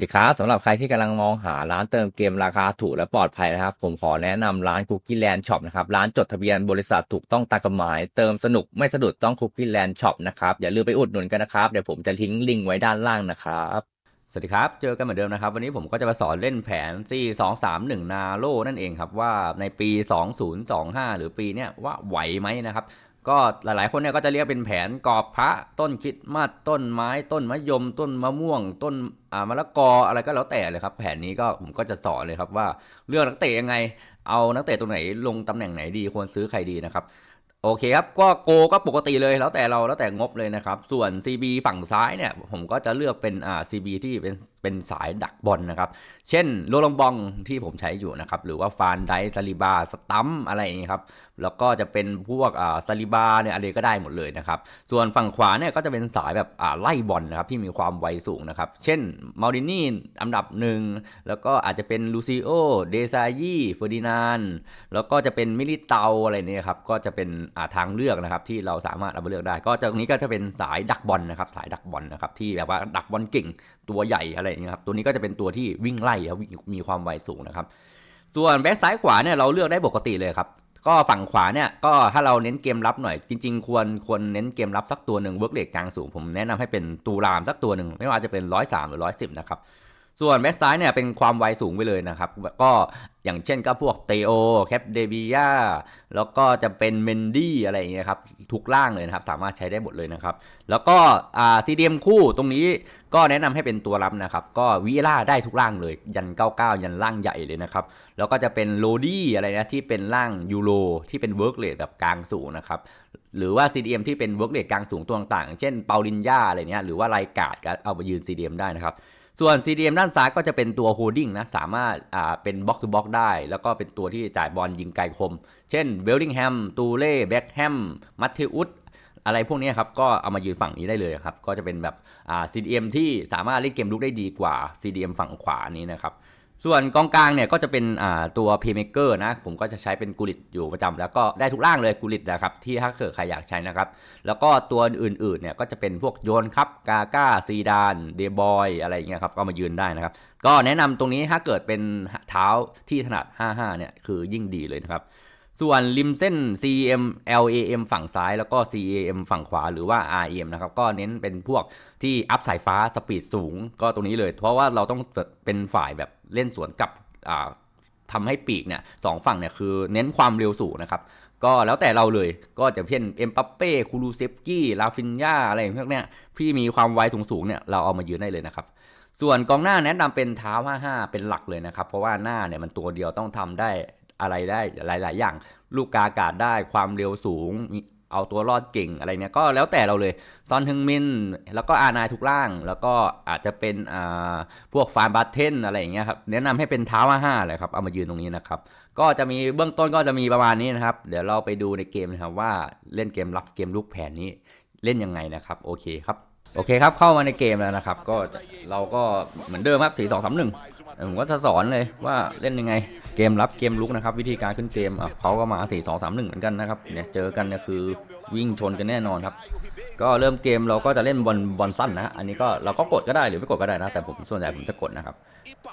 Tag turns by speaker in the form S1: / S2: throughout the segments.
S1: สวัสดีครับสำหรับใครที่กำลังมองหาร้านเติมเกมราคาถูกและปลอดภัยนะครับ ผมขอแนะนำร้าน Cookie Land Shop นะครับ ร้านจดทะเบียนบริษัทถูกต้องตามกฎหมาย เติมสนุกไม่สะดุดต้อง Cookie Land Shop นะครับ อย่าลืมไปอุดหนุนกันนะครับ เดี๋ยวผมจะทิ้งลิงก์ไว้ด้านล่างนะครับ สวัสดีครับ เจอกันเหมือนเดิมนะครับ วันนี้ผมก็จะมาสอนเล่นแผน C 2 3 1 นาโลนั่นเองครับว่าในปี 2025 หรือปีเนี้ยว่าไหวไหมนะครับ ก็หลายๆ คนเนี่ยก็จะเรียกเป็นแผนกอบพระต้นคิดมาต้นไม้ต้นมะยม ต้นมะม่วง ต้นอ่ามะละกออะไรก็แล้วแต่เลยครับ แผนนี้ก็ผมก็จะสอนเลยครับว่าเลือกนักเตะยังไง เอานักเตะตัวไหนลงตำแหน่งไหนดีควรซื้อใครดีนะครับ โอเคครับ ก็โกก็ปกติเลยแล้วแต่เราแล้วแต่งบเลยนะครับ ส่วน CB ฝั่งซ้ายเนี่ยผมก็จะเลือกเป็นอ่า CB ที่เป็นเป็นสายดักบอลนะครับ เช่นโรลองบองที่ผมใช้อยู่นะครับ หรือว่าฟานไดซาลิบาสตัมอะไรอย่างนี้ครับ แล้วก็จะเป็นพวกอ่าซาลิบาเนี่ยอะไรก็ได้หมดเลยนะครับ ส่วนฝั่งขวาเนี่ยก็จะเป็นสายแบบอ่าไล่บอลนะครับที่มีความไวสูงนะครับ เช่นมารินี่อันดับหนึ่งแล้วก็อาจจะเป็นลูซิโอเดซายี่เฟอร์ดินานแล้วก็จะเป็นมิลิเตาอะไรเนี่ยครับก็จะเป็นทางเลือกนะครับที่เราสามารถเอาไปเลือกได้ ก็จะตรงนี้ก็จะเป็นสายดักบอลนะครับสายดักบอลนะครับที่แบบว่าดักบอลเก่งตัวใหญ่อะไรอย่างเงี้ยครับตัวนี้ก็จะเป็นตัวที่วิ่งไล่มีความไวสูงนะครับส่วนแบ็กซ้ายขวาเนี่ยเราเลือกได้ปกติเลยครับก็ฝั่งขวาเนี่ยก็ถ้าเราเน้นเกมรับหน่อยจริง ๆ ควรควรเน้นเกมรับสักตัวหนึ่งเวิร์กเลทกลางสูงผมแนะนำให้เป็นตูรามสักตัวหนึ่งไม่ว่าจะเป็นร้อยสามหรือร้อยสิบนะครับ ส่วนแบ็กซ้ายเนี่ยเป็นความไวสูงไปเลยนะครับ ก็อย่างเช่นก็พวกเตโอแคปเดบิยาแล้วก็จะเป็นเมนดี้อะไรอย่างเงี้ยครับ ทุกล่างเลยนะครับ สามารถใช้ได้หมดเลยนะครับ แล้วก็อ่าซีดีเอ็มคู่ตรงนี้ก็แนะนำให้เป็นตัวรับนะครับ ก็วิล่าได้ทุกล่างเลย ยัน 99 ยันล่างใหญ่เลยนะครับ แล้วก็จะเป็นโรดี้อะไรนะที่เป็นล่างยูโรที่เป็นเวิร์กเลทแบบกลางสูงนะครับหรือว่า CDM ที่เป็นเวิร์กเลทกลางสูงตัวต่างๆ เช่นเปาลินยาอะไรเนี้ยหรือว่าไลกาดก็เอาไปยืน CDM ได้นะครับ ส่วน CDM ด้านซ้ายก็จะเป็นตัวโฮดดิ้งนะ สามารถอ่าเป็นบล็อกทูบล็อกได้ แล้วก็เป็นตัวที่จ่ายบอลยิงไกลคม เช่นเวลลิงแฮม ตูเล่แบ็กแฮม มัตเทอุสอะไรพวกนี้ครับ ก็เอามายืนฝั่งนี้ได้เลยครับ ก็จะเป็นแบบอ่า CDM ที่สามารถเล่นเกมลุกได้ดีกว่า CDM ฝั่งขวานี้นะครับ ส่วนกองกลางเนี่ยก็จะเป็นตัว Playmaker นะผมก็จะใช้เป็นกุลิตอยู่ประจำแล้วก็ได้ทุกร่างเลยกุลิตนะครับที่ถ้าเกิดใครอยากใช้นะครับ แล้วก็ตัวอื่นๆเนี่ยก็จะเป็นพวกโยนครับกาก้าซีดานเดบอยอะไรอย่างเงี้ยครับก็มายืนได้นะครับ ก็แนะนำตรงนี้ถ้าเกิดเป็นเท้าที่ถนัด 55 เนี่ยคือยิ่งดีเลยนะครับ ส่วนริมเส้น CM LAM ฝั่งซ้ายแล้วก็ CAM ฝั่งขวาหรือว่า RM นะครับก็เน้นเป็นพวกที่อัพสายฟ้าสปีดสูงก็ตรงนี้เลย เพราะว่าเราต้องเป็นฝ่ายแบบเล่นสวนกับอ่าทำให้ปีกเนี่ยสองฝั่งเนี่ยคือเน้นความเร็วสูงนะครับก็แล้วแต่เราเลยก็จะเช่นเอ็มปัปเป้คูลูเซฟกี้ลาฟินยาอะไรพวกเนี้ยพี่มีความไวสูงๆเนี่ยเราเอามายืนได้เลยนะครับส่วนกองหน้าแนะนำเป็นเท้า 55 เป็นหลักเลยนะครับ เพราะว่าหน้าเนี่ยมันตัวเดียวต้องทำได้ อะไรได้หลาย ๆ อย่าง ลูกกาอากาศได้ความเร็วสูงเอาตัวรอดเก่งอะไรเนี่ยก็แล้วแต่เราเลยซอนฮึงมินแล้วก็อานายทุกล่าง แล้วก็อาจจะเป็นอ่าพวกฟานบัตเทนอะไรอย่างเงี้ยครับแนะนำให้เป็นเท้า55เลยครับเอามายืนตรงนี้นะครับก็จะมีเบื้องต้นก็จะมีประมาณนี้นะครับ เดี๋ยวเราไปดูในเกมนะครับว่าเล่นเกมรับเกมลูกแผนนี้เล่นยังไงนะครับโอเคครับ โอเคครับเข้ามาในเกมแล้วนะครับ ก็เราก็เหมือนเดิมครับ4 2 3 1ผมก็จะสอนเลยว่าเล่นยังไงเกมรับเกมลุกนะครับ วิธีการขึ้นเกมเขาก็มา 4 2 3 1 เหมือนกันนะครับเนี่ยเจอกันเนี่ยคือวิ่งชนกันแน่นอนครับ ก็เริ่มเกมเราก็จะเล่นบอลบอลสั้นนะ อันนี้ก็เราก็กดก็ได้หรือไม่กดก็ได้นะ แต่ผมส่วนใหญ่ผมจะกดนะครับ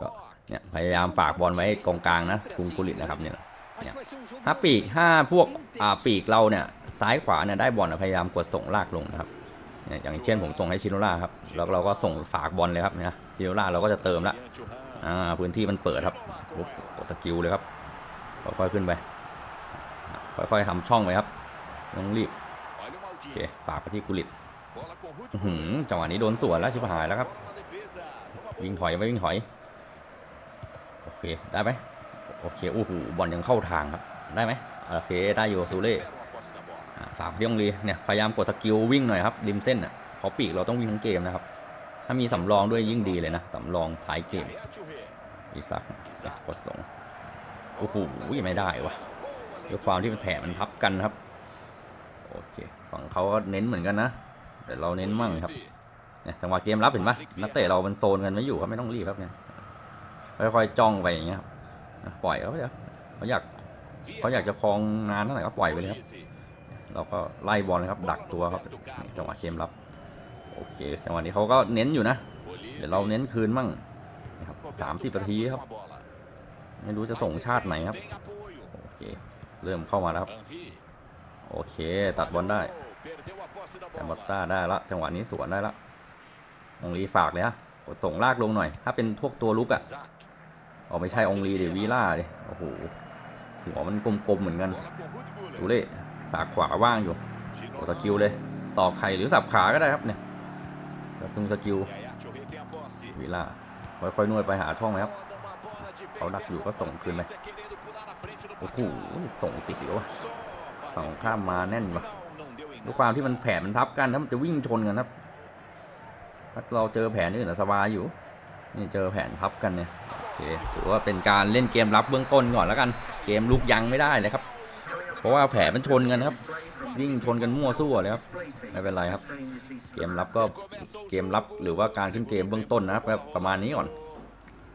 S1: ก็เนี่ยพยายามฝากบอลไว้กองกลางนะกุงกุลิตนะครับเนี่ยเนี่ยถ้าปีกห้าพวกอ่าปีกเราเนี่ยซ้ายขวาเนี่ยได้บอลพยายามกดส่งลากลงนะครับ เนี่ยอย่างเช่นผมส่งให้ชิโนล่าครับแล้วเราก็ส่งฝากบอลเลยครับนี่ยชิโนล่าเราก็จะเติมละอ่าพื้นที่มันเปิดครับปุ๊บกดสกิลเลยครับค่อยๆขึ้นไป ค่อยๆทำช่องไปครับต้องรีบโอเคฝากไปที่กุลิตหือจังหวะนี้โดนสวนแล้วชิบหายแล้วครับ วิ่งถอยไปวิ่งถอย โอเคได้ไหมโอเคโอ้โหบอลยังเข้าทางครับ ได้ไหมโอเคได้อยู่ตูเล่ ฝากพี่ยงลีเนี่ยพยายามกดสกิลวิ่งหน่อยครับริมเส้นอะเพราะปีกเราต้องวิ่งทั้งเกมนะครับ ถ้ามีสำรองด้วยยิ่งดีเลยนะสำรองท้ายเกมอีสักเนี่ยกดส่งโอ้โหไม่ได้วะด้วยความที่เป็นแผลมันทับกันครับโอเคฝั่งเขาก็เน้นเหมือนกันนะแต่เราเน้นมั่งครับเนี่ยจังหวะเกมรับเห็นปะนักเตะเรามันโซนกันไม่อยู่ครับไม่ต้องรีบครับเนี่ยค่อยๆจ้องไปอย่างเงี้ยครับปล่อยเขาไปเถอะเขาอยากเขาอยากจะครองงานเท่าไหร่ก็ปล่อยไปเลยครับ เราก็ไล่บอลเลยครับดักตัวครับจังหวะเกมรับโอเคจังหวะนี้เขาก็เน้นอยู่นะ เดี๋ยวเราเน้นคืนมั่งนะครับสามสิบนาทีครับ ไม่รู้จะส่งชาติไหนครับโอเคเริ่มเข้ามาแล้วครับโอเคตัดบอลได้แซมบัตต้าได้ละจังหวะนี้สวนได้ละองลีฝากเลยฮะกดส่งลากลงหน่อย ถ้าเป็นพวกตัวลุกอะอ๋อไม่ใช่องลีเดี๋ยววีล่าดิโอ้โหหัวมันกลมๆเหมือนกันดูเล่ ฝากขวาว่างอยู่โอ้สกิลเลยต่อไข่หรือสับขาก็ได้ครับเนี่ยแล้วตรงสกิลวีล่าค่อยๆนวดไปหาช่องไหมครับเขาดักอยู่ก็ส่งคืนไปโอ้โหส่งติดอยู่วะฝั่งข้ามมาแน่นวะด้วยความที่มันแผนมันทับกันถ้ามันจะวิ่งชนกันครับถ้าเราเจอแผนอื่นะสบายอยู่ นี่เจอแผนทับกันเนี่ยโอเคถือว่าเป็นการเล่นเกมรับเบื้องต้นก่อนแล้วกัน เกมลุกยังไม่ได้เลยครับ เพราะว่าแผนมันชนกันครับ วิ่งชนกันมั่วซั่วเลยครับ ไม่เป็นไรครับ เกมรับก็เกมรับหรือว่าการขึ้นเกมเบื้องต้นนะครับประมาณนี้ก่อน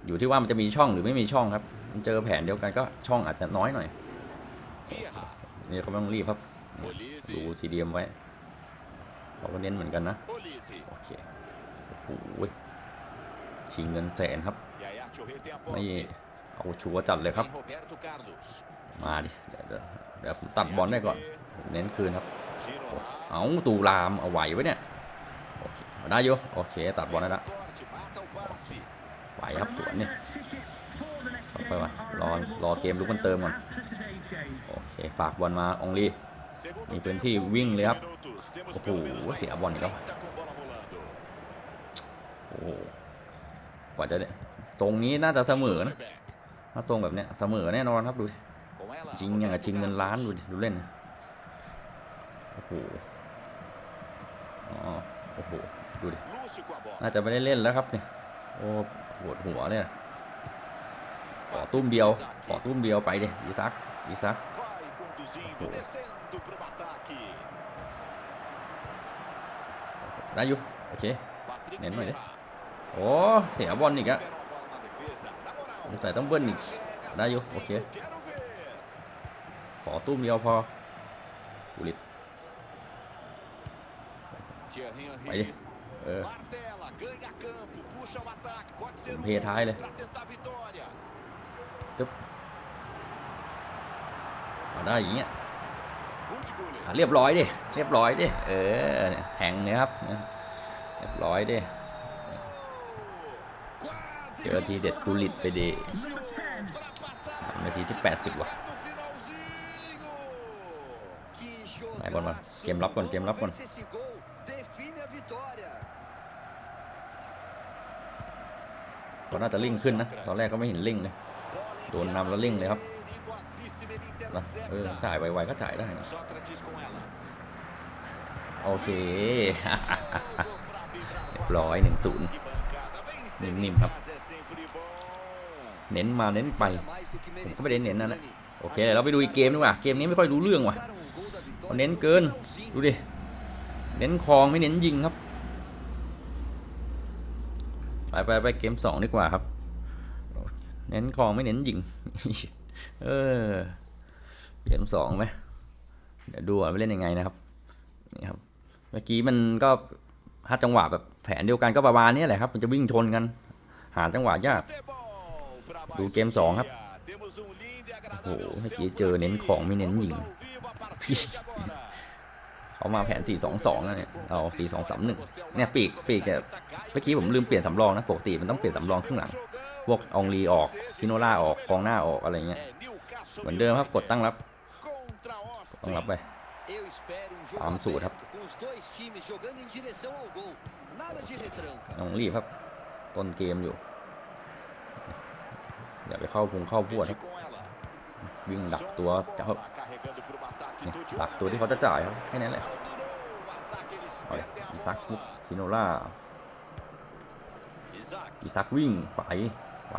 S1: อยู่ที่ว่ามันจะมีช่องหรือไม่มีช่องครับ มันเจอแผนเดียวกันก็ช่องอาจจะน้อยหน่อย นี่เขาไม่ต้องรีบครับ ดูซีดีเอ็มไว้เขาก็เน้นเหมือนกันนะ โอเค โอ้โหชิงเงินแสนครับ ไม่เอาชัวร์จัดเลยครับ มาดิเดี๋ยวเดี๋ยวเดี๋ยวผมตัดบอลได้ก่อน เน้นคืนครับ เอาตูรามเอาไหวไว้เนี่ยโอเคได้อยู่โอเค ตัดบอลได้ละไหวครับสวนนี่ค่อยๆมารอรอเกมลุกมันเติมก่อนโอเค ฝากบอลมาองลีมีพื้นที่วิ่งเลยครับ โอ้โห เสียบอลอีกแล้วโอ้โหกว่าจะได้ทรงนี้น่าจะเสมอนะ ถ้าทรงแบบเนี้ยเสมอแน่นอนครับดูดิ จริงอย่างกับจริงเงินล้านดูดิดูเล่นนะโอ้โหอ๋อโอ้โหดูดิน่าจะไม่ได้เล่นแล้วครับเนี่ยโอ้ปวดหัวเลยอะขอตุ้มเดียวขอตุ้มเดียวไปดิอีซักอีซักได้อยู่โอเคเน้นหน่อยดิโอ้เสียบอลอีกอะสงสัยต้องเบิ้ลอีกได้อยู่โอเคขอ ตุ้มเดียวพอกุลิตไปดิเออผมเพท้ายเลยปึ๊บเอาได้อย่างเงี้ยอะเรียบร้อยดิ เรียบร้อยดิ เออเนี่ยแทงเนี่ยครับ เรียบร้อยดิ เจอทีเด็ดกุลิตไปดีนาทีที่ 80 ว่ะ ไหนบอลมาเกมรับก่อนเกมรับก่อนเขาน่าจะลิ่งขึ้นนะ ตอนแรกก็ไม่เห็นลิ่งเลยโดนนำแล้วลิ่งเลยครับนะเออจ่ายไวๆก็จ่ายได้นะโอเคเรียบร้อยหนึ่งศูนย์นิ่มๆครับ เน้นมาเน้นไปผมก็ไม่ได้เน้นนั่นแหละโอเคเดี๋ยวเราไปดูอีกเกมดีกว่า เกมนี้ไม่ค่อยรู้เรื่องว่ะ เขาเน้นเกิน ดูดิ เน้นคลองไม่เน้นยิงครับ ไปไปไปเกมสองดีกว่าครับ เน้นคลองไม่เน้นยิง เออ เกมสองไหมเดี๋ยวดูว่าไปเล่นยังไงนะครับ นี่ครับ เมื่อกี้มันก็ฮัดจังหวะแบบแผนเดียวกันก็ประมาณนี้แหละครับ มันจะวิ่งชนกัน หาจังหวะยาก ดูเกมสองครับ โอ้โห เมื่อกี้เจอเน้นของไม่เน้นยิง พี่เขามาแผน 4 2 2นะเนี่ย เอา 4 2 3 1 เนี่ยปีกปีกเนี่ยเมื่อกี้ผมลืมเปลี่ยนสำรองนะปกติมันต้องเปลี่ยนสำรองข้างหลัง พวกองลีออกพิโนล่าออกกองหน้าออกอะไรเงี้ย เหมือนเดิมครับกดตั้งรับตั้งรับไปตามสูตรครับต้องรีบครับ ต้นเกมอยู่อย่าไปเข้าพุงเข้าพวดครับวิ่งดักตัวจะ เขาเนี่ยดักตัวที่เขาจะจ่ายครับแค่นั้นแหละเอาเลยอีซักมุกฟิโนล่าอีซักวิ่งไปไป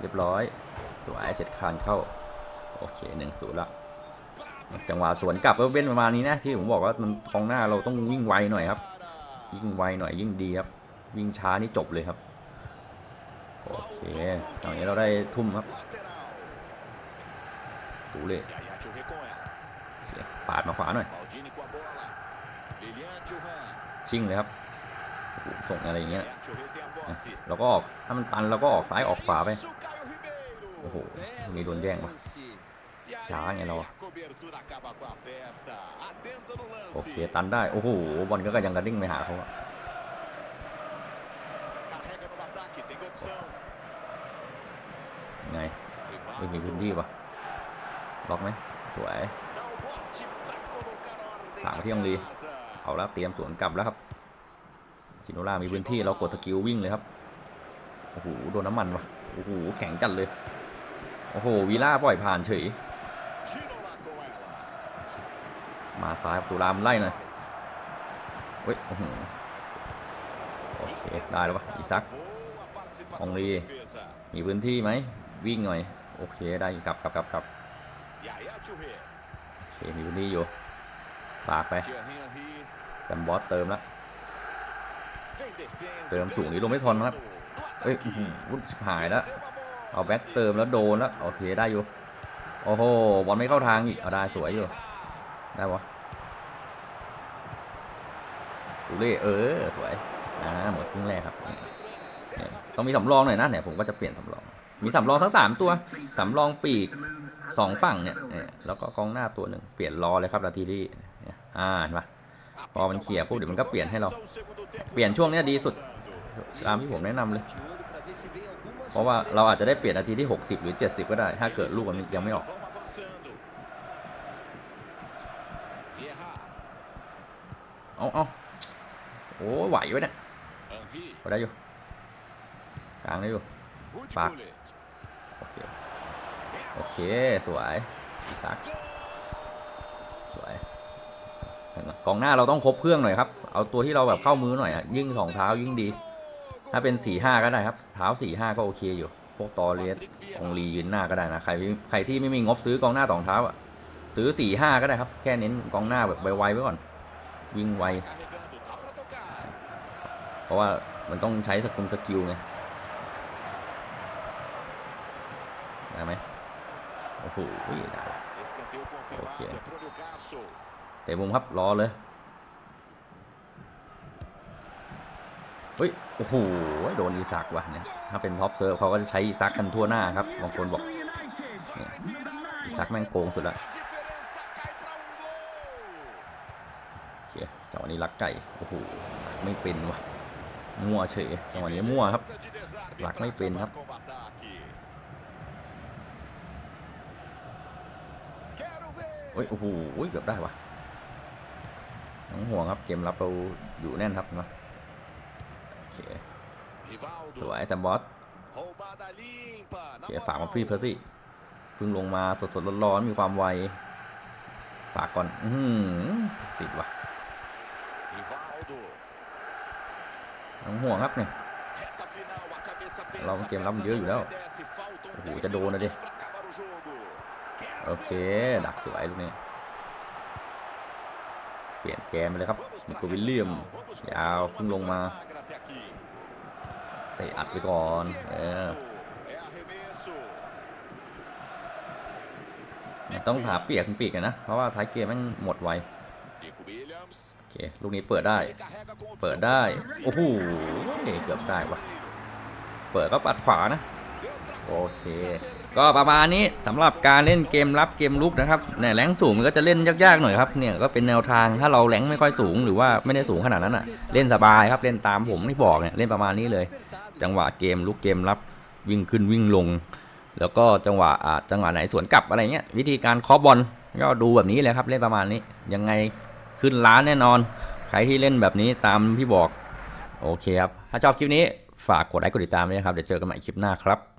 S1: เรียบร้อยสวยเช็ดคานเข้า โอเคหนึ่งศูนย์ละจังหวะสวนกลับก็เป็นประมาณนี้นะที่ผมบอกว่ามันกองหน้าเราต้องวิ่งไวหน่อยครับ ยิ่งไวหน่อยยิ่งดีครับ วิ่งช้านี่จบเลยครับ โอเคตอนนี้เราได้ทุ่มครับ ดูเลยโอเคปาดมาขวาหน่อยชิงเลยครับโอ้โหส่งอะไรอย่างเงี้ยเราก็ออกถ้ามันตันเราก็ออกซ้ายออกขวาไปโอ้โหมีโดนแย่งว่ะช้าไงเราอะโอเคตันได้ โอ้โหบอลก็ยังกระดิ่งไปหาเขาอะไงไม่มีพื้นที่ปะ ล็อกไหมสวยถามมาที่องลีเอาล้วเตรียมสวนกลับแล้วครับชิโนล่ามีพื้นที่เรากดสกิลวิ่งเลยครับโอ้โหโดนน้ำมันวะโอ้โหแข็งจัดเลยโอ้โหวีล่าปล่อยผ่านเฉยมาซ้ายประตูรามไล่หน่อยเฮ้ยโอเคได้แล้วปะอีซักองลีมีพื้นที่ไหมวิ่งหน่อยโอเคได้กลับกลับกลับกลับ เคมีพื้นที่อยู่ฝากไปแซมบอสเติมแล้วเติมสูงนี้ลงไม่ทนครับเอ้ยวุ้นหายแล้วเอาแบ็คเติมแล้วโดนแล้วโอเคได้อยู่โอ้โหบอลไม่เข้าทางอีกเอาได้สวยอยู่ได้ปะดูเล่เออสวยอ่าหมดครึ่งแรกครับต้องมีสำรองหน่อยนะเนี่ยผมก็จะเปลี่ยนสำรอง มีสำรองทั้งสามตัวสำรองปีก สองฝั่งเนี่ยแล้วก็กองหน้าตัวหนึ่งเปลี่ยนรอเลยครับนาทีที่เนี่ยอ่าเห็นปะพอมันเคลียร์ปุ๊บเดี๋ยวมันก็เปลี่ยนให้เรา เปลี่ยนช่วงเนี้ยดีสุดตามที่ผมแนะนำเลย เพราะว่าเราอาจจะได้เปลี่ยนนาทีที่ 60 หรือ 70 ก็ได้ ถ้าเกิดลูกมันยังไม่ออกเอาเอาโอ้ไหวไว้เนี่ยพอได้อยู่กลางได้อยู่ฝาก เคสวยซักสวยเห็นไหมกองหน้าเราต้องครบเครื่องหน่อยครับ เอาตัวที่เราแบบเข้ามือหน่อยยิ่งสองเท้ายิ่งดี ถ้าเป็นสี่ห้าก็ได้ครับ เท้าสี่ห้าก็โอเคอยู่ พวกตอเลสองลียืนหน้าก็ได้นะ ใครใครที่ไม่มีงบซื้อกองหน้าสองเท้าอะ ซื้อสี่ห้าก็ได้ครับ แค่เน้นกองหน้าแบบไวๆไว้ก่อน วิ่งไว เพราะว่ามันต้องใช้สกุลสกิลไงได้ไหม อ้โหได้โอเคเตะมุมครับรอเลยเฮ้ยโอ้โหโดนอีซักว่ะเนี่ยถ้าเป็นท็อปเซิร์ฟเขาก็จะใช้อีซักกันทั่วหน้าครับบางคนบอกอีซักแม่งโกงสุดละโอเคจังหวะนี้ลักไก่โอ้โหไม่เป็นว่ะมั่วเฉยจังหวะนี้มั่วครับลักไม่เป็นครับ เฮ้ยโอ้โหเกือบได้วะน้องห่วงครับเกมรับเราอยู่แน่นครับเนาะโอเคสวยแซมบอสโอเคฝากมาฟรีเพอร์ซี่เพิ่งลงมาสดๆร้อนๆมีความไวฝากก่อนอือหือติดว่ะน้องห่วงครับเนี่ย
S2: เราเกมรับเยอะอยู่แล้ว
S1: โอ้โหจะโดนนะดิ โอเค ดักสวยลูกนี้ เปลี่ยนแกนไปเลยครับมิโกวิลเลียม ยาวพิ่งลงมา เตะอัดไปก่อน เออต้องหาเปียกเป็นปีกกันนะ เพราะว่าท้ายเกมมันหมดไวโอเค ลูกนี้เปิดได้ เปิดได้ โอ้โหเกือบได้วะเปิดก็ปัดขวานะ โอเค ก็ประมาณนี้สำหรับการเล่นเกมรับเกมลุกนะครับเนี่ยแรงสูงมันก็จะเล่นยากๆหน่อยครับเนี่ยก็เป็นแนวทางถ้าเราแรงไม่ค่อยสูงหรือว่าไม่ได้สูงขนาดนั้นอะเล่นสบายครับเล่นตามผมที่บอกเนี่ยเล่นประมาณนี้เลย จังหวะเกมลุกเกมรับวิ่งขึ้นวิ่งลง แล้วก็จังหวะอ่าจังหวะไหนสวนกลับอะไรเงี้ยวิธีการเคาะบอลก็ดูแบบนี้เลยครับเล่นประมาณนี้ยังไงขึ้นล้านแน่นอน ใครที่เล่นแบบนี้ตามที่บอกโอเคครับถ้าชอบคลิปนี้ฝากกดไลค์กดติดตามด้วยครับเดี๋ยวเจอกันใหม่คลิปหน้าครับ